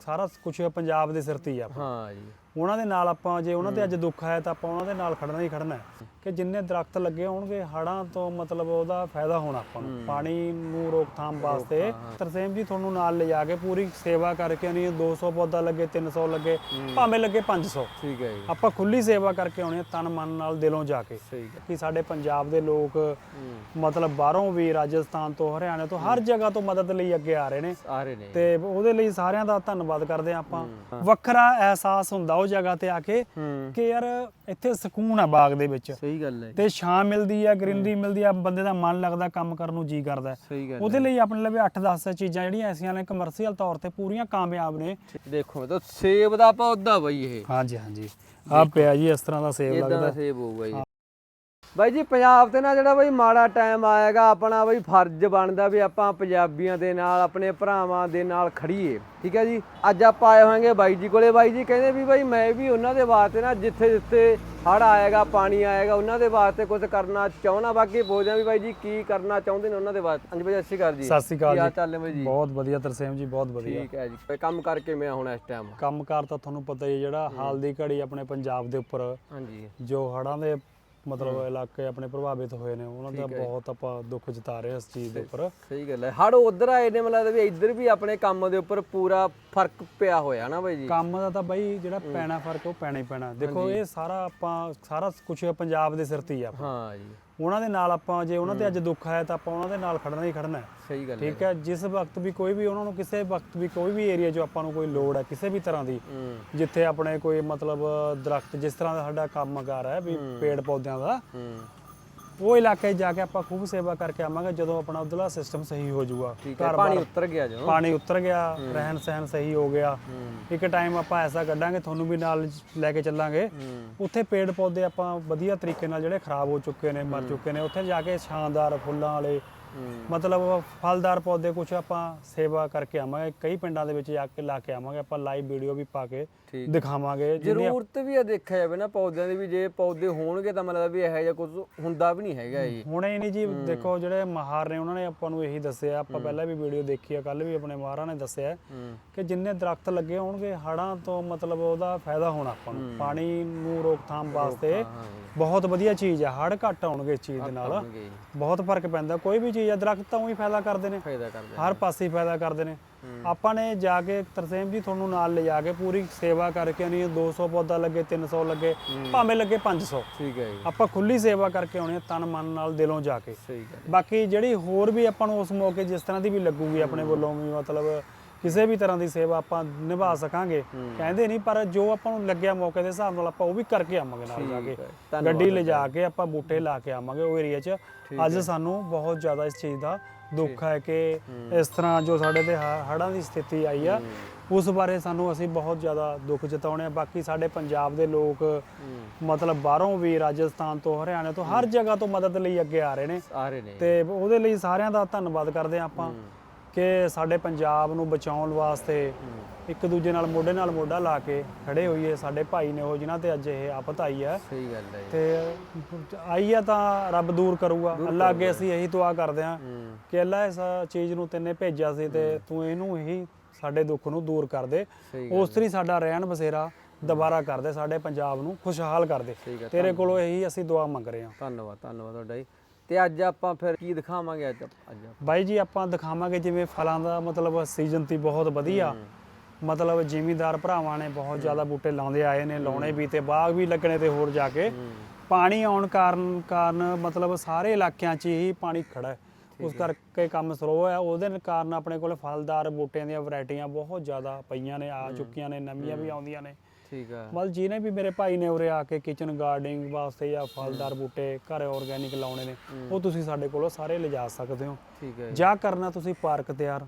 ਸਾਰਾ ਕੁਝ ਪੰਜਾਬ ਦੇ ਸਿਰ ਤੇ ਹੀ ਆ ਹਾਂ ਜੀ। ਉਹਨਾਂ ਦੇ ਨਾਲ ਆਪਾਂ ਜੇ ਉਹਨਾਂ ਤੇ ਅੱਜ ਦੁੱਖ ਆਇਆ ਤਾਂ ਆਪਾਂ ਉਹਨਾਂ ਦੇ ਨਾਲ ਖੜਨਾ ਹੀ ਖੜਨਾ ਹੈ। ਕਿ ਜਿੰਨੇ ਦਰਖਤ ਲੱਗੇ ਹੋਣਗੇ ਹੜਾਂ ਤੋਂ ਮਤਲਬ ਉਹਦਾ ਫਾਇਦਾ ਹੋਣਾ ਆਪਾਂ ਨੂੰ। ਪਾਣੀ ਨੂੰ ਰੋਕਥਾਮ ਵਾਸਤੇ। ਤਰਸੇਮ ਜੀ ਤੁਹਾਨੂੰ ਨਾਲ ਲਿਜਾ ਕੇ ਪੂਰੀ ਸੇਵਾ ਕਰਕੇ ਨਹੀਂ 200 ਪੌਦਾ ਲੱਗੇ 300 ਲੱਗੇ ਭਾਵੇਂ ਲੱਗੇ 500 ਠੀਕ ਹੈ ਜੀ। ਆਪਾਂ ਖੁੱਲੀ ਸੇਵਾ ਕਰਕੇ ਆਉਣੇ ਆ, ਤਨ ਮਨ ਨਾਲ ਦਿਲੋਂ ਜਾ ਕੇ। ਕਿ ਸਾਡੇ ਪੰਜਾਬ ਦੇ ਲੋਕ ਮਤਲਬ ਬਾਹਰੋਂ ਵੀ ਰਾਜਸਥਾਨ ਤੋਂ ਹਰਿਆਣਾ ਤੋਂ ਹਰ ਜਗ੍ਹਾ ਤੋਂ ਮਦਦ ਲਈ ਅੱਗੇ ਆ ਰਹੇ ਨੇ। ਆ ਰਹੇ ਨੇ। ਤੇ ਉਹਦੇ ਲਈ ਸਾਰਿਆਂ ਦਾ ਧੰਨਵਾਦ ਕਰਦੇ ਹਾਂ ਆਪਾਂ। ਵੱਖਰਾ ਅਹਿਸਾਸ ਹੁੰਦਾ ਉਹ ਜਗ੍ਹਾ ਤੇ ਆ ਕੇ ਹੂੰ। ਕਿ ਯਾਰ ਇੱਥੇ ਸਕੂਨ ਆ ਬਾਗ ਦੇ ਵਿੱਚ। ਸਹੀ ਗੱਲ ਹੈ। ਤੇ ਛਾਂ ਮਿਲਦੀ ਆ ਗ੍ਰੀਨਰੀ ਮਿਲਦੀ ਆ ਬੰਦੇ ਦਾ ਮਨ ਲੱਗਦਾ ਕੰਮ ਕਰਨ ਨੂੰ ਜੀ ਕਰਦਾ। ਸਹੀ ਗੱਲ ਉਹਦੇ ਲਈ ਆਪਣੇ ਲਵੇ 8-10 ਚੀਜ਼ਾਂ ਜਿਹੜੀਆਂ ਐਸੀਆਂ ਨੇ ਕਮਰਸ਼ੀਅਲ ਤੌਰ ਤੇ ਪੂਰੀਆਂ ਕਾਮਯਾਬ ਨੇ। ਦੇਖੋ ਤਾਂ ਸੇਬ ਦਾ ਪੌਦਾ ਬਈ ਇਹ। ਹਾਂਜੀ ਹਾਂਜੀ। ਆ ਪਿਆ ਜੀ ਇਸ ਤਰ੍ਹਾਂ ਦਾ ਸੇਬ ਇਦਾਂ ਦਾ ਲੱਗਦਾ। ਸੇਬ ਹੋਊਗਾ ਜੀ। ਬਾਈ ਜੀ ਪੰਜਾਬ ਤੇ ਨਾ ਜਿਹੜਾ ਬਈ ਮਾੜਾ ਟਾਈਮ ਆਏਗਾ ਆਪਣਾ ਬਈ ਫਰਜ਼ ਬਣਦਾ ਵੀ ਆਪਾਂ ਪੰਜਾਬੀਆਂ ਦੇ ਨਾਲ ਆਪਣੇ ਭਰਾਵਾਂ ਦੇ ਨਾਲ ਖੜੀਏ ਠੀਕ ਹੈ ਜੀ? ਅੱਜ ਆਪਾਂ ਆਏ ਹੋਵਾਂਗੇ ਬਾਈ ਜੀ ਕੋਲੇ। ਬਾਈ ਜੀ ਕਹਿੰਦੇ ਵੀ ਬਾਈ ਮੈਂ ਵੀ ਉਹਨਾਂ ਦੇ ਵਾਸਤੇ ਨਾ ਜਿੱਥੇ ਜਿੱਥੇ ਹੜ ਆਏਗਾ ਪਾਣੀ ਆਏਗਾ ਉਹਨਾਂ ਦੇ ਵਾਸਤੇ ਕੁਝ ਕਰਨਾ ਚਾਹੁੰਦਾ। ਬਾਕੀ ਪੁੱਛਦੇ ਵੀ ਬਾਈ ਜੀ ਕੀ ਕਰਨਾ ਚਾਹੁੰਦੇ ਨੇ ਉਹਨਾਂ ਦੇ ਵਾਸਤੇ। ਹਾਂਜੀ ਬਾਈ ਸਤਿ ਸ਼੍ਰੀ ਅਕਾਲ ਜੀ। ਸਤਿ ਸ਼੍ਰੀ ਅਕਾਲ ਕੀ ਹਾਲ ਜੀ। ਚਾਲ ਨੇ ਬਾਈ ਜੀ? ਬਹੁਤ ਵਧੀਆ ਤਰਸੇਮ ਜੀ ਬਹੁਤ ਵਧੀਆ। ਠੀਕ ਹੈ ਜੀ। ਕੰਮ ਕਰਕੇ ਮੈਂ ਹੁਣ ਇਸ ਟਾਈਮ ਕੰਮਕਾਰ ਤਾਂ ਤੁਹਾਨੂੰ ਪਤਾ ਹੀ ਜਿਹੜਾ ਹਾਲ ਦੀ ਘੜੀ ਆਪਣੇ ਪੰਜਾਬ ਦੇ ਉੱਪਰ ਹਾਂਜੀ। ਜੋ ਹੜ੍ਹਾਂ ਦੇ ਮਤਲਬ ਇਲਾਕੇ ਆਪਣੇ ਪ੍ਰਭਾਵਿਤ ਹੋਏ ਨੇ ਉਹਨਾਂ ਦਾ ਬਹੁਤ ਆਪਾਂ ਦੁੱਖ ਜਤਾ ਰਹੇ ਹਾਂ ਇਸ ਚੀਜ਼ ਦੇ ਉੱਪਰ। ਸਹੀ ਗੱਲ ਹੈ। ਹੜ ਉਧਰ ਆਏ ਨੇ ਮਤਲਬ ਵੀ ਇੱਧਰ ਵੀ ਆਪਣੇ ਕੰਮ ਦੇ ਉੱਪਰ ਪੂਰਾ ਫ਼ਰਕ ਪਿਆ ਹੋਇਆ ਨਾ ਬਾਈ ਜੀ। ਕੰਮ ਦਾ ਤਾਂ ਬਾਈ ਜਿਹੜਾ ਪੈਣਾ ਫ਼ਰਕ ਉਹ ਪੈਣਾ ਹੀ ਪੈਣਾ। ਦੇਖੋ ਇਹ ਸਾਰਾ ਆਪਾਂ ਸਾਰਾ ਕੁਝ ਪੰਜਾਬ ਦੇ ਸਿਰ ਤੇ ਹੀ ਆ ਹਾਂ ਜੀ। ਉਹਨਾਂ ਦੇ ਨਾਲ ਆਪਾਂ ਜੇ ਉਹਨਾਂ ਤੇ ਅੱਜ ਦੁੱਖ ਆਇਆ ਤਾਂ ਆਪਾਂ ਉਹਨਾਂ ਦੇ ਨਾਲ ਖੜਨਾ ਹੀ ਖੜਨਾ ਹੈ। ਸਹੀ ਗੱਲ ਹੈ ਠੀਕ ਹੈ ਜਿਸ ਵਕਤ ਵੀ ਕੋਈ ਵੀ ਉਹਨਾਂ ਨੂੰ ਕਿਸੇ ਵਕਤ ਵੀ ਕੋਈ ਵੀ ਏਰੀਆ 'ਚ ਆਪਾਂ ਨੂੰ ਕੋਈ ਲੋੜ ਹੈ ਕਿਸੇ ਵੀ ਤਰ੍ਹਾਂ ਦੀ ਜਿੱਥੇ ਆਪਣੇ ਕੋਈ ਮਤਲਬ ਦਰਖਤ ਜਿਸ ਤਰ੍ਹਾਂ ਦਾ ਸਾਡਾ ਕੰਮਕਾਰ ਹੈ ਵੀ ਪੇੜ ਪੌਦਿਆਂ ਦਾ ਉਹ ਇਲਾਕੇ 'ਚ ਜਾ ਕੇ ਆਪਾਂ ਖੂਬ ਸੇਵਾ ਕਰਕੇ ਆਵਾਂਗੇ ਜਦੋਂ ਆਪਣਾ ਉਧਰਲਾ ਸਿਸਟਮ ਸਹੀ ਹੋ ਜਾਊਗਾ। ਠੀਕ ਹੈ ਪਾਣੀ ਉਤਰ ਗਿਆ ਜੋ ਪਾਣੀ ਉਤਰ ਗਿਆ ਰਹਿਣ ਸਹਿਣ ਸਹੀ ਹੋ ਗਿਆ। ਇੱਕ ਟਾਈਮ ਆਪਾਂ ਐਸਾ ਕੱਢਾਂਗੇ ਤੁਹਾਨੂੰ ਵੀ ਨਾਲ ਲੈ ਕੇ ਚੱਲਾਂਗੇ। ਉੱਥੇ ਪੇੜ ਪੌਦੇ ਆਪਾਂ ਵਧੀਆ ਤਰੀਕੇ ਨਾਲ ਜਿਹੜੇ ਖਰਾਬ ਹੋ ਚੁੱਕੇ ਨੇ ਮਰ ਚੁੱਕੇ ਨੇ ਉੱਥੇ ਜਾ ਕੇ ਛਾਂਦਾਰ ਫੁੱਲਾਂ ਵਾਲੇ ਮਤਲਬ ਫਲਦਾਰ ਪੌਦੇ ਕੁਝ ਆਪਾਂ ਸੇਵਾ ਕਰਕੇ ਆਵਾਂਗੇ। ਕਈ ਪਿੰਡਾਂ ਦੇ ਵਿੱਚ ਜਾ ਕੇ ਲਾ ਕੇ ਆਵਾਂਗੇ ਆਪਾਂ ਲਾਈਵ ਵੀਡੀਓ ਵੀ ਪਾ ਕੇ। ਠੀਕ। ਦਿਖਾਵਾਂਗੇ ਜ਼ਰੂਰਤ ਵੀ ਆ ਦੇਖਿਆ ਜਾਵੇ ਨਾ ਪੌਦਿਆਂ ਦੀ ਵੀ ਜੇ ਪੌਦੇ ਹੋਣਗੇ ਤਾਂ ਮਤਲਬ ਵੀ ਇਹੋ ਜਿਹਾ ਕੁਝ ਹੁੰਦਾ ਵੀ ਨਹੀਂ ਹੈਗਾ ਜੀ ਹੁਣੇ ਨਹੀਂ ਜੀ ਦੇਖੋ ਜਿਹੜੇ ਮਹਾਰ ਨੇ ਉਹਨਾਂ ਨੇ ਆਪਾਂ ਨੂੰ ਇਹੀ ਦੱਸਿਆ। ਆਪਾਂ ਪਹਿਲਾਂ ਵੀ ਵੀਡੀਓ ਦੇਖੀ ਆ ਕੱਲ ਵੀ ਆਪਣੇ ਮਹਾਰਾਂ ਨੇ ਦੱਸਿਆ ਹੂੰ। ਕਿ ਜਿੰਨੇ ਦਰਖਤ ਲੱਗੇ ਹੋਣਗੇ ਹੜਾਂ ਤੋਂ ਮਤਲਬ ਉਹਦਾ ਫਾਇਦਾ ਹੋਣਾ ਆਪਾਂ ਨੂੰ। ਪਾਣੀ ਨੂੰ ਰੋਕਥਾਮ ਵਾਸਤੇ ਹਾਂ ਬਹੁਤ ਵਧੀਆ ਚੀਜ਼ ਆ ਹੜ ਘੱਟ ਆਉਣਗੇ ਇਸ ਚੀਜ਼ ਦੇ ਨਾਲ। ਹੋਣਗੇ ਬਹੁਤ ਫ਼ਰਕ ਪੈਂਦਾ। ਕੋਈ ਵੀ ਚੀਜ਼ ਆ ਦਰਖਤ ਤਾਂ ਉਹੀ ਫਾਇਦਾ ਕਰਦੇ ਨੇ। ਫਾਇਦਾ ਕਰਦੇ ਹਰ ਪਾਸੇ ਹੀ ਫਾਇਦਾ ਕਰਦੇ ਨੇ। ਆਪਾਂ ਨੇ ਜਾ ਕੇ ਤਰਸੇਮ ਜੀ ਤੁਹਾਨੂੰ ਨਾਲ ਲਿਜਾ ਕੇ ਪੂਰੀ ਸੇਵਾ ਕਰਕੇ ਨਹੀਂ 200 ਪੌਦਾ ਲੱਗੇ 300 ਲੱਗੇ ਭਾਵੇਂ ਲੱਗੇ 500 ਠੀਕ ਹੈ ਜੀ। ਆਪਾਂ ਖੁੱਲੀ ਸੇਵਾ ਕਰਕੇ ਆਉਣੇ ਤਨ ਮਨ ਨਾਲ ਦਿਲੋਂ ਜਾ ਕੇ। ਸਹੀ ਗੱਲ ਬਾਕੀ ਜਿਹੜੀ ਹੋਰ ਵੀ ਆਪਾਂ ਨੂੰ ਉਸ ਮੌਕੇ ਜਿਸ ਤਰ੍ਹਾਂ ਦੀ ਵੀ ਲੱਗੂਗੀ ਆਪਣੇ ਵੱਲੋਂ ਵੀ ਮਤਲਬ ਕਿਸੇ ਵੀ ਤਰ੍ਹਾਂ ਦੀ ਸੇਵਾ ਆਪਾਂ ਨਿਭਾ ਸਕਾਂਗੇ। ਕਹਿੰਦੇ ਨਹੀਂ ਪਰ ਜੋ ਆਪਾਂ ਨੂੰ ਲੱਗਿਆ ਮੌਕੇ ਦੇ ਹਿਸਾਬ ਨਾਲ ਆਪਾਂ ਉਹ ਵੀ ਕਰਕੇ ਆਵਾਂਗੇ ਨਾਲ ਜਾ ਕੇ। ਗੱਡੀ ਲਿਜਾ ਕੇ ਆਪਾਂ ਬੂਟੇ ਲਾ ਕੇ ਆਵਾਂਗੇ ਉਹ ਏਰੀਆ 'ਚ। ਅੱਜ ਸਾਨੂੰ ਬਹੁਤ ਜ਼ਿਆਦਾ ਇਸ ਚੀਜ਼ ਦਾ ਦੁੱਖ ਹੈ ਕਿ ਇਸ ਤਰ੍ਹਾਂ ਜੋ ਸਾਡੇ ਤੇ ਹ- ਹੜ੍ਹਾਂ ਦੀ ਸਥਿਤੀ ਆਈ ਆ ਉਸ ਬਾਰੇ ਸਾਨੂੰ ਅਸੀਂ ਬਹੁਤ ਜ਼ਿਆਦਾ ਦੁੱਖ ਜਤਾਉਣੇ ਆ। ਬਾਕੀ ਸਾਡੇ ਪੰਜਾਬ ਦੇ ਲੋਕ ਮਤਲਬ ਬਾਹਰੋਂ ਵੀ ਰਾਜਸਥਾਨ ਤੋਂ ਹਰਿਆਣਾ ਤੋਂ ਹਰ ਜਗ੍ਹਾ ਤੋਂ ਮਦਦ ਲਈ ਅੱਗੇ ਆ ਰਹੇ ਨੇ। ਆ ਰਹੇ ਨੇ। ਤੇ ਉਹਦੇ ਲਈ ਸਾਰਿਆਂ ਦਾ ਧੰਨਵਾਦ ਕਰਦੇ ਹਾਂ ਆਪਾਂ ਕਿ ਸਾਡੇ ਪੰਜਾਬ ਨੂੰ ਬਚਾਉਣ ਵਾਸਤੇ ਇੱਕ ਦੂਜੇ ਨਾਲ ਮੋਢੇ ਨਾਲ ਮੋਢਾ ਲਾ ਕੇ ਖੜੇ ਹੋਈਏ ਸਾਡੇ ਭਾਈ ਨੇ ਉਹ ਜਿਨ੍ਹਾਂ ਤੇ ਅੱਜ ਇਹ ਆਫਤ ਆਈ ਹੈ ਸਹੀ ਗੱਲ ਹੈ ਤੇ ਆਈ ਆ ਤਾਂ ਰੱਬ ਦੂਰ ਕਰੂਗਾ। ਅੱਲਾ ਅੱਗੇ ਅਸੀਂ ਇਹੀ ਦੁਆ ਕਰਦੇ ਹਾਂ ਹੂੰ। ਕਿ ਅੱਲਾ ਇਸ ਚੀਜ਼ ਨੂੰ ਤੈਨੇ ਭੇਜਿਆ ਸੀ ਤੇ ਤੂੰ ਇਹਨੂੰ ਹੀ ਸਾਡੇ ਦੁੱਖ ਨੂੰ ਦੂਰ ਕਰ ਦੇ। ਉਸ ਤਰੀ ਸਾਡਾ ਰਹਿਣ ਬਸੇਰਾ ਦੁਬਾਰਾ ਕਰ ਦੇ ਸਾਡੇ ਪੰਜਾਬ ਨੂੰ ਖੁਸ਼ਹਾਲ ਕਰ ਦੇ। ਤੇਰੇ ਕੋਲੋਂ ਇਹੀ ਅਸੀਂ ਦੁਆ ਮੰਗ ਰਹੇ ਹਾਂ ਧੰਨਵਾਦ ਧੰਨਵਾਦ ਤੁਹਾਡਾ ਜੀ। ਤੇ ਅੱਜ ਆਪਾਂ ਫਿਰ ਕੀ ਦਿਖਾਵਾਂਗੇ ਅੱਜ? ਅੱਜ ਬਾਈ ਜੀ ਆਪਾਂ ਦਿਖਾਵਾਂਗੇ ਜਿਵੇਂ ਫਲਾਂ ਦਾ ਮਤਲਬ ਸੀਜ਼ਨ ਤੀ ਬਹੁਤ ਵਧੀਆ। ਮਤਲਬ ਜ਼ਿਮੀਦਾਰ ਭਰਾਵਾਂ ਨੇ ਬਹੁਤ ਜ਼ਿਆਦਾ ਬੂਟੇ ਲਾਉਂਦੇ ਆਏ ਨੇ ਲਾਉਣੇ ਵੀ ਤੇ ਬਾਗ ਵੀ ਲੱਗਣੇ ਤੇ ਹੋਰ ਜਾ ਕੇ। ਪਾਣੀ ਆਉਣ ਕਾਰਨ ਕਾਰਨ ਮਤਲਬ ਸਾਰੇ ਇਲਾਕਿਆਂ 'ਚ ਹੀ ਪਾਣੀ ਖੜਾ ਹੈ। ਉਸ ਕਰਕੇ ਕੰਮ ਸਲੋ ਹੈ ਉਹਦੇ ਕਾਰਨ ਆਪਣੇ ਕੋਲ ਫਲਦਾਰ ਬੂਟਿਆਂ ਦੀਆਂ ਵੈਰਾਈਟੀਆਂ ਬਹੁਤ ਜ਼ਿਆਦਾ ਪਈਆਂ ਨੇ ਆ ਚੁੱਕੀਆਂ ਨੇ ਨਵੀਆਂ ਵੀ ਆਉਂਦੀਆਂ ਨੇ। ਠੀਕ ਆ ਮਤਲਬ ਜਿਹਨੇ ਵੀ ਮੇਰੇ ਭਾਈ ਨੇ ਉਰੇ ਆ ਕੇ ਕਿਚਨ ਗਾਰਡਨਿੰਗ ਵਾਸਤੇ ਜਾਂ ਫਲਦਾਰ ਬੂਟੇ ਘਰ ਆਰਗੈਨਿਕ ਲਾਉਣੇ ਨੇ ਉਹ ਤੁਸੀਂ ਸਾਡੇ ਕੋਲੋਂ ਸਾਰੇ ਲਿਜਾ ਸਕਦੇ ਹੋ। ਠੀਕ ਹੈ ਜਾਂ। ਕਰਨਾ ਤੁਸੀਂ ਪਾਰਕ ਤਿਆਰ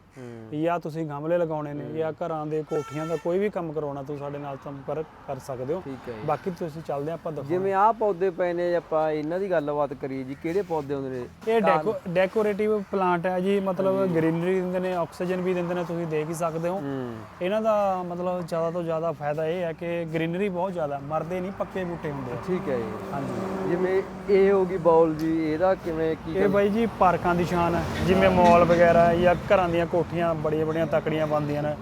ਜਾਂ ਤੁਸੀਂ ਗਮਲੇ ਲਗਾਉਣੇ ਨੇ ਜਾਂ ਘਰਾਂ ਦੇ ਕੋਠੀਆਂ ਦਾ ਕੋਈ ਵੀ ਕੰਮ ਕਰਾਉਣਾ ਤੁਸੀਂ ਸਾਡੇ ਨਾਲ ਸੰਪਰਕ ਕਰ ਸਕਦੇ ਹੋ। ਬਾਕੀ ਤੁਸੀਂ ਚੱਲਦੇ ਆਪਾਂ ਦਿਖਾਉਣ ਜਿਵੇਂ ਆਹ ਪੌਦੇ ਪਏ ਨੇ ਆਪਾਂ ਇਹਨਾਂ ਦੀ ਗੱਲਬਾਤ ਕਰੀਏ ਜੀ ਕਿਹੜੇ ਪੌਦੇ ਹੁੰਦੇ ਨੇ? ਇਹ ਡੈਕੋ ਡੈਕੋਰੇਟਿਵ ਪਲਾਂਟ ਹੈ ਜੀ ਮਤਲਬ ਗ੍ਰੀਨਰੀ ਦਿੰਦੇ ਨੇ ਆਕਸੀਜਨ ਵੀ ਦਿੰਦੇ ਨੇ ਤੁਸੀਂ ਦੇਖ ਹੀ ਸਕਦੇ ਹੋ। ਇਹਨਾਂ ਦਾ ਮਤਲਬ ਜ਼ਿਆਦਾ ਤੋਂ ਜ਼ਿਆਦਾ ਫਾਇਦਾ ਇਹ ਹੈ ਕਿ ਗ੍ਰੀਨਰੀ ਬਹੁਤ ਜ਼ਿਆਦਾ ਮਰਦੇ ਨਹੀਂ ਪੱਕੇ ਬੂਟੇ ਹੁੰਦੇ ਠੀਕ ਹੈ ਜੀ। ਹਾਂਜੀ। ਜਿਵੇਂ ਇਹ ਹੋਗੀ ਬਾਉਲ ਜੀ ਇਹਦਾ ਕਿਵੇਂ ਕੀ ਇਹ ਬਾਈ ਜੀ ਪਾਰਕਾਂ ਦੀ ਸ਼ਾਨ ਹੈ। ਜਿਵੇਂ ਮਾਲ ਵਗੈਰਾ ਜਾਂ ਘਰਾਂ ਦੀਆਂ ਕੋਠੀਆਂ ਬੜੀਆਂ ਬੜੀਆਂ ਤਕੜੀਆਂ ਬਣਦੀਆਂ ਨੇ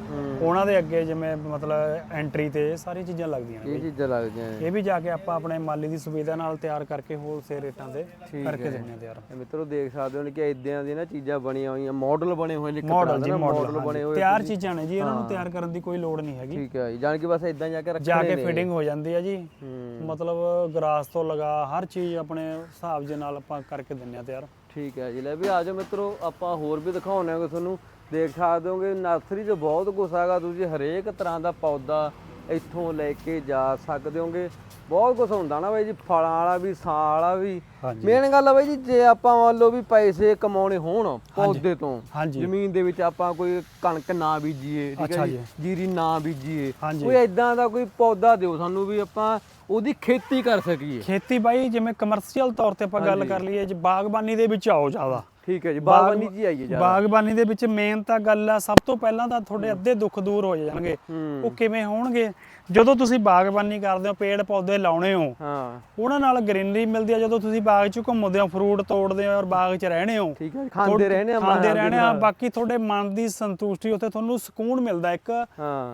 ਉਹਨਾਂ ਦੇ ਅੱਗੇ ਜਿਵੇਂ ਮਤਲਬ ਐਂਟਰੀ ਤੇ ਇਹ ਸਾਰੀ ਚੀਜ਼ਾਂ ਲੱਗਦੀਆਂ ਨੇ ਇਹ ਚੀਜ਼ਾਂ ਲੱਗਦੀਆਂ ਨੇ। ਇਹ ਵੀ ਜਾ ਕੇ ਆਪਾਂ ਆਪਣੇ ਮਾਲੀ ਦੀ ਸੁਵਿਧਾ ਨਾਲ ਤਿਆਰ ਕਰਕੇ ਹੋਲਸੇਲ ਰੇਟਾਂ ਤੇ ਕਰਕੇ। ਦਿੰਦੇ ਆ ਤਿਆਰ। ਇਹ ਮਿੱਤਰੋ ਦੇਖ ਸਕਦੇ ਹੋ ਕਿ ਇਦਾਂ ਦੀਆਂ ਨਾ ਚੀਜ਼ਾਂ ਬਣੀਆਂ ਹੋਈਆਂ ਮਾਡਲ ਬਣੇ ਹੋਏ ਨੇ ਇੱਕ ਮਾਡਲ ਤਰ੍ਹਾਂ ਜੀ ਦੇ ਨਾ ਮਾਡਲ ਬਣੇ ਹੋਏ ਤਿਆਰ ਚੀਜ਼ਾਂ ਨੇ ਜੀ ਇਹਨਾਂ ਨੂੰ ਤਿਆਰ ਕਰਨ ਦੀ ਕੋਈ ਲੋੜ ਨਹੀਂ ਹੈਗੀ। ਠੀਕ ਹੈ ਜੀ ਜਾਣ ਕੇ ਬਸ ਇਦਾਂ ਜਾ ਕੇ ਰੱਖਣੇ ਜਾ ਕੇ ਨੇ। ਫਿਟਿੰਗ ਹੋ ਜਾਂਦੀ ਹੈ ਜੀ। ਹੂੰ। ਮਤਲਬ ਗਰਾਸ ਤੋਂ ਲਗਾ ਹਰ ਚੀਜ਼ ਆਪਣੇ ਹਿਸਾਬ ਦੇ ਨਾਲ ਆਪਾਂ ਕਰਕੇ ਦਿੰਨੇ ਆ ਤਿਆਰ। ਠੀਕ ਹੈ ਜੀ। ਲੈ ਵੀ ਆ ਜਾਓ ਮਿੱਤਰੋ, ਆਪਾਂ ਹੋਰ ਵੀ ਦਿਖਾਉਣੇ ਆ ਤੁਹਾਨੂੰ। ਦੇਖ ਸਕਦੇ ਹੋਗੇ, ਨਰਸਰੀ 'ਚ ਬਹੁਤ ਕੁਛ ਹੈਗਾ। ਤੁਸੀਂ ਹਰੇਕ ਤਰ੍ਹਾਂ ਦਾ ਪੌਦਾ ਇੱਥੋਂ ਲੈ ਕੇ ਜਾ ਸਕਦੇ ਹੋਗੇ। ਬਹੁਤ ਕੁਝ ਹੁੰਦਾ ਨਾ ਬਾਈ ਜੀ ਫਲਾਂ ਵਾਲਾ ਵੀ ਸਾਂ ਵਾਲਾ ਵੀ। ਮੇਨ ਗੱਲ ਆ ਬਾਈ ਜੀ ਜੇ ਆਪਾਂ ਮੰਨ ਲਓ ਵੀ ਪੈਸੇ ਕਮਾਉਣੇ ਹੋਣ ਪੌਦੇ ਤੋਂ ਜ਼ਮੀਨ ਦੇ ਵਿੱਚ ਆਪਾਂ ਕੋਈ ਕਣਕ ਨਾ ਬੀਜੀਏ ਠੀਕ ਹੈ ਜੀ। ਜੀਰੀ ਨਾ ਬੀਜੀਏ। ਕੋਈ ਐਦਾਂ ਦਾ ਕੋਈ ਪੌਦਾ ਦਿਓ ਸਾਨੂੰ ਵੀ ਆਪਾਂ ਉਹਦੀ ਖੇਤੀ ਕਰ ਸਕੀਏ। ਖੇਤੀ ਬਾਈ ਜਿਵੇਂ ਕਮਰਸ਼ੀਅਲ ਤੌਰ ਤੇ ਆਪਾਂ ਗੱਲ ਕਰ ਲਈਏ ਜੇ ਬਾਗਬਾਨੀ ਦੇ ਵਿੱਚ ਆਓ ਜ਼ਿਆਦਾ। ਠੀਕ ਹੈ ਜੀ ਬਾਗਬਾਨੀ ਜੀ ਆਈਏ ਜੀ ਬਾਗਬਾਨੀ ਦੇ ਵਿੱਚ ਮੇਨ ਤਾਂ ਗੱਲ ਆ ਸਭ ਤੋਂ ਪਹਿਲਾਂ ਤਾਂ ਤੁਹਾਡੇ ਅੱਧੇ ਦੁੱਖ ਦੂਰ ਹੋ ਜਾਣਗੇ। ਉਹ ਕਿਵੇਂ ਹੋਣਗੇ? ਜਦੋਂ ਤੁਸੀਂ ਬਾਗਬਾਨੀ ਕਰਦੇ ਹੋ ਪੇੜ ਪੌਦੇ ਲਾਉਣੇ ਹੋ ਹਾਂ। ਉਹਨਾਂ ਨਾਲ ਗ੍ਰੀਨਰੀ ਮਿਲਦੀ ਆ ਜਦੋਂ ਤੁਸੀਂ ਬਾਗ 'ਚ ਘੁੰਮਦੇ ਹੋ ਫਰੂਟ ਤੋੜਦੇ ਹੋ ਔਰ ਬਾਗ 'ਚ ਰਹਿਣੇ ਹੋ। ਠੀਕ ਹੈ ਖਾਂਦੇ ਰਹਿਣੇ ਆ ਖਾਂਦੇ ਰਹਿਣੇ ਆ ਬਾਕੀ ਤੁਹਾਡੇ ਮਨ ਦੀ ਸੰਤੁਸ਼ਟੀ ਉੱਥੇ ਤੁਹਾਨੂੰ ਸਕੂਨ ਮਿਲਦਾ ਇੱਕ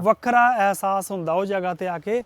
ਵੱਖਰਾ ਅਹਿਸਾਸ ਹੁੰਦਾ ਉਹ ਜਗ੍ਹਾ ਤੇ ਆ ਕੇ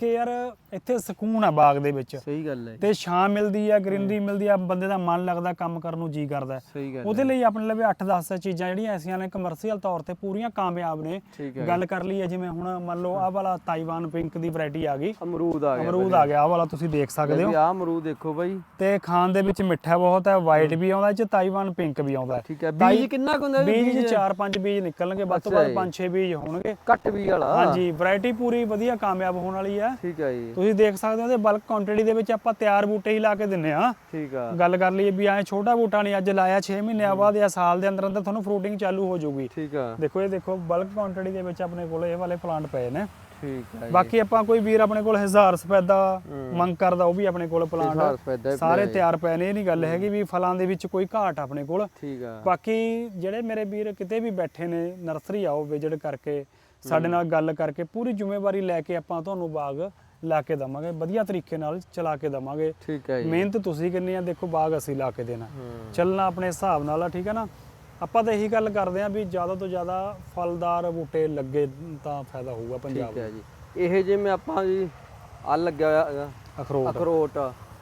ਕਿ ਯਾਰ ਇੱਥੇ ਸਕੂਨ ਆ ਬਾਗ ਦੇ ਵਿੱਚ। ਸਹੀ ਗੱਲ ਹੈ ਤੇ ਛਾਂ ਮਿਲਦੀ ਆ ਗ੍ਰੀਨਰੀ ਮਿਲਦੀ ਆ ਬੰਦੇ ਦਾ ਮਨ ਲੱਗਦਾ ਕੰਮ ਕਰਨ ਨੂੰ ਜੀ ਕਰਦਾ। ਸਹੀ ਗੱਲ ਉਹਦੇ ਲਈ ਆਪਣੇ ਲਵੇ 8-10 ਚੀਜ਼ਾਂ ਜਿਹੜੀਆਂ ਐਸੀਆਂ ਨੇ ਕਮਰਸ਼ੀਅਲ ਤੌਰ ਤੇ ਪੂਰੀਆਂ ਕਾਮਯਾਬ ਨੇ। ਹੈ। ਗੱਲ ਕਰ ਲਈਏ ਜਿਵੇਂ ਹੁਣ ਮੰਨ ਲਓ ਆਹ ਵਾਲਾ ਤਾਈਵਾਨ ਪਿੰਕ ਦੀ ਵੈਰਾਈਟੀ ਆ ਗਈ। ਅਮਰੂਦ ਆ ਗਿਆ ਅਮਰੂਦ ਆ ਗਿਆ ਆਹ ਵਾਲਾ ਤੁਸੀਂ ਦੇਖ ਸਕਦੇ ਹੋ। ਆਹ ਅਮਰੂਦ ਦੇਖੋ ਬਾਈ। ਤੇ ਖਾਣ ਦੇ ਵਿੱਚ ਮਿੱਠਾ ਬਹੁਤ ਹੈ ਵਾਈਟ ਵੀ ਆਉਂਦਾ ਚ ਤਾਈਵਾਨ ਪਿੰਕ ਵੀ ਆਉਂਦਾ ਹੈ। ਠੀਕ ਹੈ। ਬੀਜ ਕਿੰਨਾ ਕੁ ਹੁੰਦਾ? ਬੀਜ ਚ 4-5 ਬੀਜ ਨਿਕਲਣਗੇ ਵੱਧ ਤੋਂ ਵੱਧ ਜੀ। 5-6 ਬੀਜ ਹੋਣਗੇ। ਘੱਟ ਬੀਜ ਵਾਲਾ। ਹਾਂਜੀ ਵੈਰਾਈਟੀ ਪੂਰੀ ਵਧੀਆ ਕਾਮਯਾਬ ਹੋਣ ਵਾਲੀ ਹੈ। ਠੀਕ ਹੈ ਜੀ। ਤੁਸੀਂ ਦੇਖ ਸਕਦੇ ਹੋ ਤੇ ਬਲਕ ਕੁਆਂਟੀਟੀ ਦੇ ਵਿੱਚ ਆਪਾਂ ਤਿਆਰ ਬੂਟੇ ਹੀ ਲਾ ਕੇ ਦਿੰਨੇ ਆ ਠੀਕ ਆ। ਗੱਲ ਕਰ ਲਈਏ ਵੀ ਐ ਛੋਟਾ ਬੂਟਾ ਨਹੀਂ ਅੱਜ ਲਾਇਆ 6 ਮਹੀਨਿਆਂ ਬਾਅਦ ਜਾਂ ਸਾਲ ਦੇ ਅੰਦਰ ਅੰਦਰ ਤੁਹਾਨੂੰ ਫਰੂਟਿੰਗ ਚਾਲੂ ਹੋ ਜਾਊਗੀ। ਠੀਕ ਆ। ਦੇਖੋ ਇਹ ਦੇਖੋ ਬਲਕ ਕੁਆਂਟੀਟੀ ਦੇ ਵਿੱਚ ਆਪਣੇ ਕੋਲ ਇਹ ਵਾਲੇ ਪਲਾਂਟ ਪਏ ਨੇ। ਠੀਕ ਹੈ ਬਾਕੀ ਆਪਾਂ ਕੋਈ ਵੀਰ ਆਪਣੇ ਕੋਲ ਹਜ਼ਾਰ ਸਫੈਦਾ ਮੰਗ ਕਰਦਾ ਉਹ ਵੀ ਆਪਣੇ ਕੋਲ ਪਲਾਂਟ ਸਾਰੇ ਤਿਆਰ ਪਏ ਨੇ ਇਹ ਨਹੀਂ ਗੱਲ ਹੈਗੀ ਵੀ ਫਲਾਂ ਦੇ ਵਿੱਚ ਕੋਈ ਘਾਟ ਆਪਣੇ ਕੋਲ। ਠੀਕ ਆ। ਬਾਕੀ ਜਿਹੜੇ ਮੇਰੇ ਵੀਰ ਕਿਤੇ ਵੀ ਬੈਠੇ ਨੇ ਨਰਸਰੀ ਆਓ ਵਿਜ਼ਿਟ ਕਰਕੇ ਸਾਡੇ ਨਾਲ ਗੱਲ ਕਰਕੇ ਪੂਰੀ ਜ਼ਿੰਮੇਵਾਰੀ ਲੈ ਕੇ ਆਪਾਂ ਤੁਹਾਨੂੰ ਬਾਗ ਲਾ ਕੇ ਦਵਾਂਗੇ ਵਧੀਆ ਤਰੀਕੇ ਨਾਲ ਚਲਾ ਕੇ ਦਵਾਂਗੇ। ਠੀਕ ਹੈ ਜੀ। ਮਿਹਨਤ ਤੁਸੀਂ ਕਿੰਨੀ ਆ ਦੇਖੋ ਬਾਗ ਅਸੀਂ ਲਾ ਕੇ ਦੇਣਾ। ਚੱਲਣਾ ਆਪਣੇ ਹਿਸਾਬ ਨਾਲ ਆ ਠੀਕ ਹੈ ਨਾ? ਆਪਾਂ ਤਾਂ ਇਹੀ ਗੱਲ ਕਰਦੇ ਆ ਵੀ ਜ਼ਿਆਦਾ ਤੋਂ ਜ਼ਿਆਦਾ ਫਲਦਾਰ ਬੂਟੇ ਲੱਗੇ ਤਾਂ ਫਾਇਦਾ ਹੋਊਗਾ ਪੰਜਾਬ ਠੀਕ ਹੈ ਜੀ। ਇਹ ਜਿਵੇਂ ਆਪਾਂ ਜੀ ਆ ਲੱਗਿਆ ਹੋਇਆ ਹੈਗਾ ਅਖਰੋਟ। ਅਖਰੋਟ।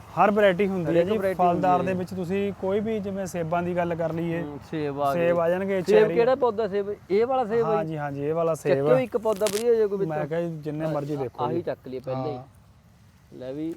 ਹਰ ਵੈਰਾਈਟੀ ਹੁੰਦੀ ਹੈ ਜੀ। ਫਲਦਾਰ ਦੇ ਹੈ। ਵਿੱਚ ਤੁਸੀਂ ਕੋਈ ਵੀ ਜਿਵੇਂ ਸੇਬਾਂ ਦੀ ਗੱਲ ਕਰ ਲਈਏ ਹੂੰ, ਸੇਬ ਆ ਸੇਬ ਗਏ। ਆ ਜਾਣਗੇ ਸੇਬ ਕਿਹੜਾ ਪੌਦਾ ਸੇਬ? ਇਹ ਵਾਲਾ ਸੇਬ ਹੈ ਹਾਂਜੀ ਹਾਂਜੀ ਇਹ ਵਾਲਾ ਸੇਬ ਚੱਕਿਓ ਇੱਕ ਪੌਦਾ ਵਧੀਆ ਜੇ ਕੋਈ ਮੈਂ ਵਿੱਚ। ਕਿਹਾ ਜੀ ਜਿੰਨੇ ਮਰਜ਼ੀ ਦੇਖੋ ਆਹੀ ਜੀ। ਚੱਕ ਲਈ ਪਹਿਲਾਂ ਹਾਂ। ਹੀ। ਲੈ ਵੀ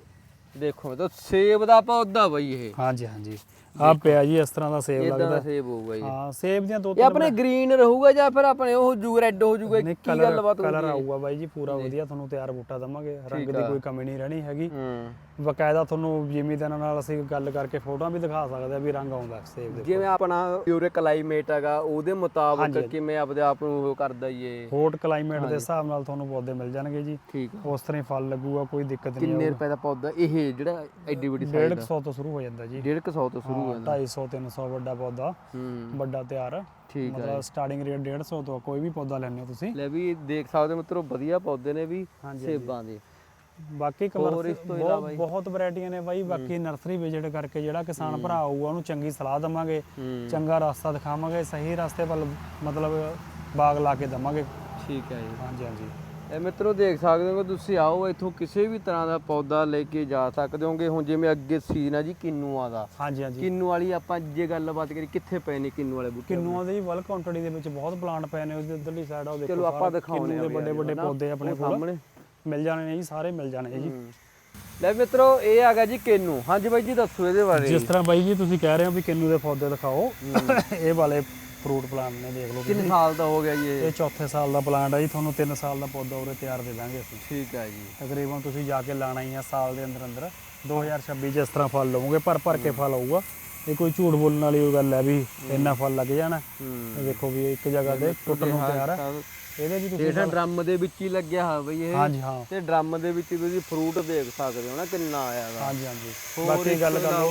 ਦੇਖੋ ਤਾਂ ਸੇਬ ਦਾ ਪੌਦਾ ਬਈ ਇਹ। ਹਾਂਜੀ ਹਾਂਜੀ। ਆ ਪਿਆ ਜੀ ਇਸ ਤਰ੍ਹਾਂ ਦਾ ਸੇਬ ਇਦਾਂ ਦਾ ਲੱਗਦਾ। ਸੇਬ ਹੋਊਗਾ ਜੀ। ਹਾਂ ਸੇਬ ਦੀਆਂ ਦੋ ਇਹ ਆਪਣੇ ਗ੍ਰੀਨ ਰਹੂਗਾ ਜਾਂ ਫਿਰ ਆਪਣੇ ਉਹ ਜੂ ਰੈੱਡ ਹੋ ਜਾਊਗਾ ਕੀ ਗੱਲਬਾਤ ਕਲਰ ਹੋਊਗੀ ਆਊਗਾ ਬਾਈ ਜੀ ਪੂਰਾ ਵਧੀਆ ਤੁਹਾਨੂੰ ਤਿਆਰ ਬੂਟਾ ਦਵਾਂਗੇ। ਰੰਗ ਦੀ। ਕੋਈ ਕਮੀ ਨਹੀਂ ਰਹਿਣੀ ਹੈਗੀ। ਹੂੰ। ਬਕਾਇਦਾ ਤੁਹਾਨੂੰ ਜ਼ਿਮੀਦਾਰਾਂ ਨਾਲ ਅਸੀਂ ਗੱਲ ਕਰਕੇ ਫੋਟੋਆਂ ਵੀ ਦਿਖਾ ਸਕਦੇ ਆ ਵੀ ਰੰਗ ਆਉਂਦਾ ਸੇਬ ਦੇ ਜਿਵੇਂ ਆਪਣਾ ਯੂਰੇ ਕਲਾਈਮੇਟ ਹੈਗਾ ਉਹਦੇ ਮੁਤਾਬਕ। ਕਿਵੇਂ ਆਪਦੇ ਆਪ ਨੂੰ ਉਹ ਕਰਦਾ ਇਹ? ਹੋਟ ਕਲਾਈਮੇਟ ਦੇ ਹਿਸਾਬ ਨਾਲ ਤੁਹਾਨੂੰ ਪੌਦੇ ਮਿਲ ਜਾਣਗੇ ਜੀ। ਠੀਕ ਆ। ਉਸ ਤਰ੍ਹਾਂ ਹੀ ਫਲ ਲੱਗੂਗਾ ਕੋਈ ਦਿੱਕਤ ਨਹੀਂ ਕਿੰਨੇ ਰੁਪਏ ਦਾ ਪੌਦਾ? ਇਹ ਜਿਹੜਾ ਐਡੀ ਵੱਡੀ ਸਾਈਜ਼ ਦਾ? 150 ਤੋਂ ਸ਼ੁਰੂ ਹੋ ਜਾਂਦਾ ਜੀ। 150 ਤੋਂ ਸ਼ੁਰੂ ਹੋ ਜਾਂਦਾ 250 300 ਵੱਡਾ ਪੌਦਾ ਹੂੰ। ਵੱਡਾ ਤਿਆਰ। ਠੀਕ ਆ ਮਤਲਬ ਸਟਾਰਟਿੰਗ ਰੇਟ 150 ਤੋਂ ਆ, ਕੋਈ ਵੀ ਪੌਦਾ ਲੈਣੇ ਹੋ ਤੁਸੀਂ। ਲੈ ਵੀ ਦੇਖ ਸਕਦੇ ਹੋ ਮਿੱਤਰੋ ਵਧੀਆ ਪੌਦੇ ਨੇ ਵੀ ਹਾਂਜੀ, ਸੇਬਾਂ ਦੇ। ਬਾਕੀ ਹੋਰ ਕਮਰਸ਼ੀਅਲ ਇਸ ਤੋਂ ਇਲਾਵਾ ਬਹੁਤ ਬਹੁਤ ਵੈਰਾਈਟੀਆਂ ਨੇ ਬਾਈ ਬਾਕੀ ਨਰਸਰੀ ਵਿਜ਼ਿਟ ਕਰਕੇ ਜਿਹੜਾ ਕਿਸਾਨ ਭਰਾ ਆਊਗਾ ਉਹਨੂੰ ਚੰਗੀ ਸਲਾਹ ਦਵਾਂਗੇ। ਹੂੰ। ਚੰਗਾ ਰਸਤਾ ਦਿਖਾਵਾਂਗੇ ਸਹੀ ਰਸਤੇ ਵੱਲ ਮਤਲਬ ਬਾਗ ਲਾ ਕੇ ਦਵਾਂਗੇ। ਠੀਕ ਹੈ ਜੀ। ਹਾਂਜੀ ਹਾਂਜੀ। ਇਹ ਮਿੱਤਰੋ ਦੇਖ ਸਕਦੇ ਹੋ ਤੁਸੀਂ ਆਓ ਇੱਥੋਂ ਕਿਸੇ ਵੀ ਤਰ੍ਹਾਂ ਦਾ ਪੌਦਾ ਲੈ ਕੇ ਜਾ ਸਕਦੇ ਹੋਗੇ। ਹੁਣ ਜਿਵੇਂ ਅੱਗੇ ਸੀਨ ਆ ਜੀ ਕਿੰਨੂਆਂ ਦਾ। ਹਾਂਜੀ ਹਾਂਜੀ। ਕਿੰਨੂ ਵਾਲੀ ਆਪਾਂ ਜੇ ਗੱਲਬਾਤ ਕਰੀ ਕਿੱਥੇ ਪਏ ਨੇ ਕਿੰਨੂ ਵਾਲੇ ਬੂਟੇ? ਕਿੰਨੂਆਂ ਦੇ ਵਲ ਕੁਆਂਟੀਟੀ ਦੇ ਵਿੱਚ ਬਹੁਤ ਪਲਾਂਟ ਪਏ ਨੇ ਉਹਦੇ ਉਧਰਲੀ ਸਾਈਡ ਆ ਉਹ ਦੇਖੋ ਚਲੋ ਆਪਾਂ ਕਿੰਨੂ ਆ ਦੇ ਵੱਡੇ ਵੱਡੇ ਪੌਦੇ ਆਪਣੇ ਸਾਹਮਣੇ। ਮਿਲ ਜਾਣੇ ਨੇ ਜੀ ਸਾਰੇ ਮਿਲ ਜਾਣੇ ਨੇ ਜੀ। ਲੈ ਮਿੱਤਰੋ ਇਹ ਆ ਗਿਆ ਜੀ ਕਿੰਨੂ। ਹਾਂਜੀ ਬਾਈ ਜੀ ਦੱਸੋ ਇਹਦੇ ਬਾਰੇ। ਜਿਸ ਤਰ੍ਹਾਂ ਬਾਈ ਜੀ ਤੁਸੀਂ ਕਹਿ ਰਹੇ ਹੋ ਵੀ ਕਿੰਨੂ ਦੇ ਪੌਦੇ ਦਿਖਾਓ। ਇਹ ਵਾਲੇ ਫਰੂਟ ਪਲਾਂਟ ਨੇ ਦੇਖ ਲਓ ਕਿੰਨੇ। ਸਾਲ ਦਾ ਹੋ ਗਿਆ ਜੀ ਇਹ? ਇਹ ਚੌਥੇ ਸਾਲ ਦਾ ਪਲਾਂਟ ਹੈ ਜੀ ਤੁਹਾਨੂੰ 3 ਸਾਲ ਦਾ ਪੌਦਾ ਉਰੇ ਤਿਆਰ ਦੇ ਦਾਂਗੇ ਅਸੀਂ। ਠੀਕ ਹੈ ਜੀ। ਤਕਰੀਬਨ ਤੁਸੀਂ ਜਾ ਕੇ ਲਾਣਾ ਹੀ ਆ ਸਾਲ ਦੇ ਅੰਦਰ ਅੰਦਰ। 2026 ਚ ਇਸ ਤਰ੍ਹਾਂ ਫਲ ਲਵੋਗੇ ਭਰ ਭਰ ਕੇ ਫਲ ਆਊਗਾ। ਇਹ ਕੋਈ ਝੂਠ ਬੋਲਣ ਵਾਲੀ ਕੋਈ ਗੱਲ ਹੈ ਵੀ ਇੰਨਾ ਫਲ ਲੱਗ ਜਾਣਾ। ਇਹ ਦੇਖੋ ਵੀ ਇੱਕ ਜਗ੍ਹਾ ਤੇ ਟੁੱਟਣ ਨੂੰ ਤਿਆਰ ਹੈ ਇਹਦੇ ਵੀ ਤੁਸੀਂ ਇਹਦਾ ਡਰਮ ਦੇ ਵਿੱਚ ਹੀ ਲੱਗਿਆ ਹੋਇਆ ਬਈ ਇਹ। ਹਾਂਜੀ ਹਾਂ। ਤੇ ਡਰਮ ਦੇ ਵਿੱਚ ਤੁਸੀਂ ਫਰੂਟ ਦੇਖ ਸਕਦੇ ਹੋ ਨਾ ਕਿੰਨਾ ਆਇਆ ਦਾ ਹਾਂਜੀ ਹਾਂਜੀ। ਬਾਕੀ ਗੱਲ ਕਰ ਲਓ?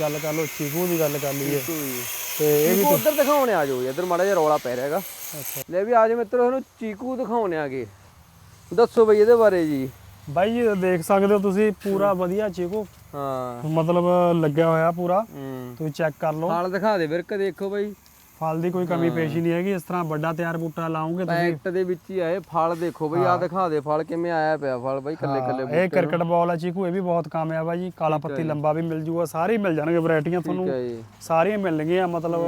ਗੱਲ ਕਰ ਲਓ ਚੀਕੂ ਦੀ ਗੱਲ ਕਰ ਲਈਏ। ਤੇ ਇਹ ਵੀ ਉਧਰ ਦਿਖਾਉਣੇ ਆ ਜਾਓ ਇੱਧਰ ਮਾੜਾ ਜਿਹਾ ਰੌਲਾ ਪੈ ਰਿਹਾ ਹੈਗਾ। ਅੱਛਾ। ਲੈ ਵੀ ਆ ਜਾ ਮਿੱਤਰੋ ਤੁਹਾਨੂੰ ਚੀਕੂ ਦਿਖਾਉਣੇ ਆਗੇ ਦੱਸੋ ਬਈ ਇਹਦੇ ਬਾਰੇ ਜੀ। ਬਾਈ ਜੀ ਦੇਖ ਸਕਦੇ ਹੋ ਤੁਸੀਂ ਪੂਰਾ ਵਧੀਆ ਚੀਕੂ। ਹਾਂ। ਮਤਲਬ ਲੱਗਿਆ ਹੋਇਆ ਪੂਰਾ। ਤੁਸੀਂ ਚੈੱਕ ਕਰ ਲਓ। ਫਲ ਦਿਖਾ ਦੇ ਵੀਰ ਦੇਖੋ ਬਈ। ਫਲ ਦੀ ਕੋਈ ਕਮੀ ਪੇਸ਼ੀ ਨਹੀਂ ਹੈਗੀ ਇਸ ਤਰ੍ਹਾਂ ਵੱਡਾ ਤਿਆਰ ਬੂਟਾ ਲਾਉਂਗੇ ਤੁਸੀਂ। ਪੈਕਟ ਦੇ ਵਿੱਚ ਹੀ ਆਏ ਫਲ ਦੇਖੋ ਬਈ ਆ ਦਿਖਾ ਦੇ ਫਲ ਕਿਵੇਂ ਆਇਆ ਪਿਆ ਫਲ ਬਈ ਕੱਲੇ ਕੱਲੇ ਇਹ ਕ੍ਰਿਕਟ ਬਾਲ ਆ ਚੀਕੂ ਇਹ ਵੀ ਬਹੁਤ ਕਾਮਯਾਬ ਆ ਜੀ। ਕਾਲਾ ਪੱਤੀ ਲੰਬਾ ਵੀ ਮਿਲ ਜੂਗਾ ਸਾਰੇ ਹੀ ਮਿਲ ਜਾਣਗੇ ਵੈਰਾਈਟੀਆਂ ਤੁਹਾਨੂੰ ਸਾਰੀਆਂ ਮਿਲਣਗੀਆਂ ਮਤਲਬ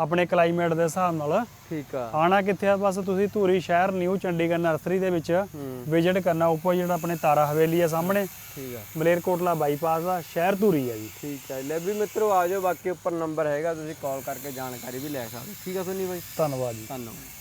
ਆਪਣੇ ਕਲਾਈਮੇਟ ਦੇ ਹਿਸਾਬ ਨਾਲ। ਠੀਕ ਆ। ਆਣਾ ਕਿੱਥੇ ਆ? ਬਸ ਤੁਸੀਂ ਧੂਰੀ ਸ਼ਹਿਰ ਨਿਊ ਚੰਡੀਗੜ੍ਹ ਨਰਸਰੀ ਦੇ ਵਿੱਚ ਵਿਜ਼ਿਟ ਕਰਨਾ। ਆਪੋਜੀਟ ਆਪਣੇ ਤਾਰਾ ਹਵੇਲੀ ਆ ਸਾਹਮਣੇ ਠੀਕ ਆ। ਮਲੇਰਕੋਟਲਾ ਬਾਈਪਾਸ ਆ ਸ਼ਹਿਰ ਧੂਰੀ ਆ ਜੀ। ਠੀਕ ਹੈ ਲੈ ਵੀ ਮਿੱਤਰੋ ਆ ਜਾਓ। ਬਾਕੀ ਉੱਪਰ ਨੰਬਰ ਹੈਗਾ ਤੁਸੀਂ ਕਾਲ ਕਰਕੇ ਜਾਣਕਾਰੀ ਵੀ ਲੈ ਸਕਦੇ। ਠੀਕ ਆ ਸੁਣੀ ਬਾਈ? ਧੰਨਵਾਦ ਜੀ। ਧੰਨਵਾਦ।